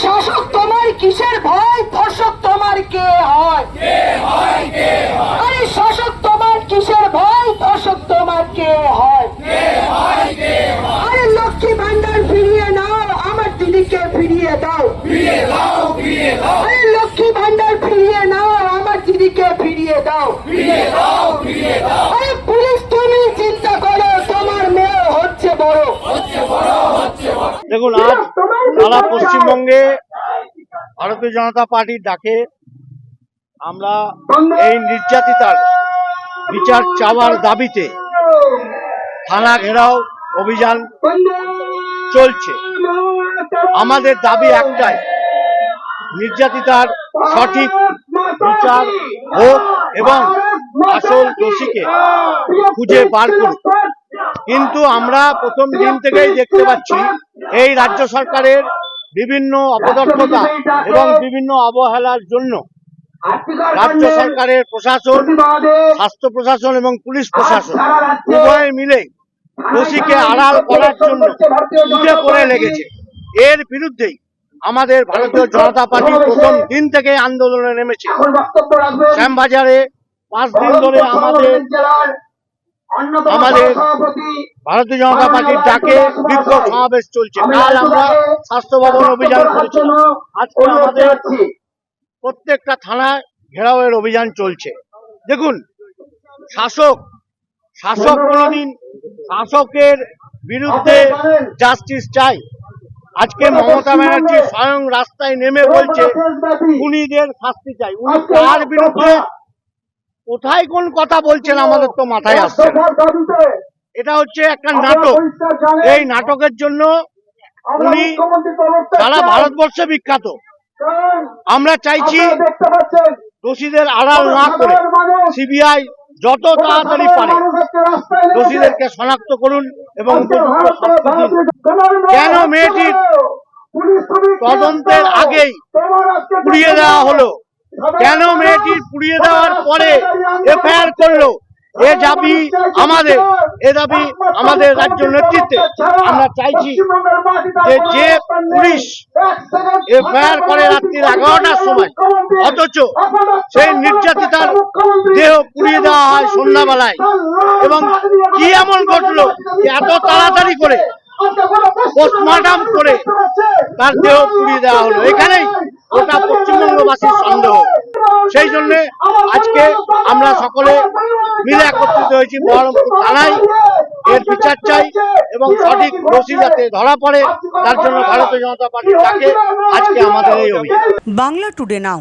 শাসক তোমার কিসের ভয়? ধর্ষক তোমার কে হয়? আরে শাসক তোমার কিসের ভয়? ধর্ষক তোমার কে হয়? আরে লক্ষ্মী ভান্ডার ফিরিয়ে নাও আমার দিদিকে ফিরিয়ে দাও। আরে লক্ষ্মী ভান্ডার ফিরিয়ে নাও আমার দিদিকে ফিরিয়ে দাও। আরে পুলিশ তুমি চিন্তা করো তোমার মেয়ে হচ্ছে বড় দেখুন আজ সারা পশ্চিমবঙ্গে ভারতীয় জনতা পার্টির ডাকে আমরা এই নির্যাতিতার বিচার চাওয়ার দাবিতে থানা ঘেরাও অভিযান চলছে। আমাদের দাবি একটাই নির্যাতিতার সঠিক বিচার হোক এবং আসল দোষীকে খুঁজে বার করুক। কিন্তু আমরা প্রথম দিন থেকেই দেখতে পাচ্ছি এই রাজ্য সরকারের বিভিন্ন অপদর্থতা এবং বিভিন্ন অবহেলার জন্য রাজ্য সরকারের প্রশাসন, স্বাস্থ্য প্রশাসন এবং পুলিশ প্রশাসন উভয় মিলে দোষীকে আড়াল করার জন্য উঠে পড়ে লেগেছে। এর বিরুদ্ধেই আমাদের ভারতীয় জনতা পার্টি প্রথম দিন থেকে আন্দোলনে নেমেছে। শ্যামবাজারে পাঁচ দিন ধরে আমাদের আমাদের ভারতীয় জনতা পার্টির ডাকে বিক্ষোভ সমাবেশ চলছে। কাল আমরা স্বাস্থ্য ভবন অভিযান করেছি আজকে আমাদের প্রত্যেকটা থানায় ঘেরাওয়ের অভিযান চলছে। দেখুন শাসক শাসক কোনদিন শাসকের বিরুদ্ধে জাস্টিস চাই। আজকে মমতা ব্যানার্জি স্বয়ং রাস্তায় নেমে বলছে খুনিদের শাস্তি চাই। উনি তার বিরুদ্ধে কোথায় কোন কথা বলছেন আমাদের তো মাথায় আসছে এটা হচ্ছে একটা নাটক। এই নাটকের জন্য উনি সারা ভারতবর্ষে বিখ্যাত। আমরা চাইছি দোষীদের আড়াল না করে সিবিআই যত তাড়াতাড়ি পারে দোষীদেরকে শনাক্ত করুন এবং কেন মেয়েটির তদন্তের আগেই পুড়িয়ে দেওয়া হলো? কেন মেয়েটির পুড়িয়ে দেওয়ার পরে এফআইআর করল? এ দাবি আমাদের, এ দাবি আমাদের রাজ্য নেতৃত্বে। আমরা চাইছি যে যে পুলিশ এফআইআর করে রাত্রি এগারোটার সময়, অথচ সেই নির্যাতিতার দেহ পুড়িয়ে দেওয়া হয় সন্ধ্যাবেলায়। এবং কি এমন ঘটলো যে এত তাড়াতাড়ি করে পোস্টমর্টম করে তার দেহ পুড়িয়ে দেওয়া হলো? এখানেই গোটা পশ্চিমবঙ্গবাসীর সেই জন্য আজকে আমরা সকলে মিলে একত্রিত হয়েছি বহরমপুর থানায়। এর বিচার চাই এবং সঠিক দোষী যাতে ধরা পড়ে, তার জন্য ভারতীয় জনতা পার্টি ডাকে আজকে আমাদের এই অভিযোগ। বাংলা টুডে নাও।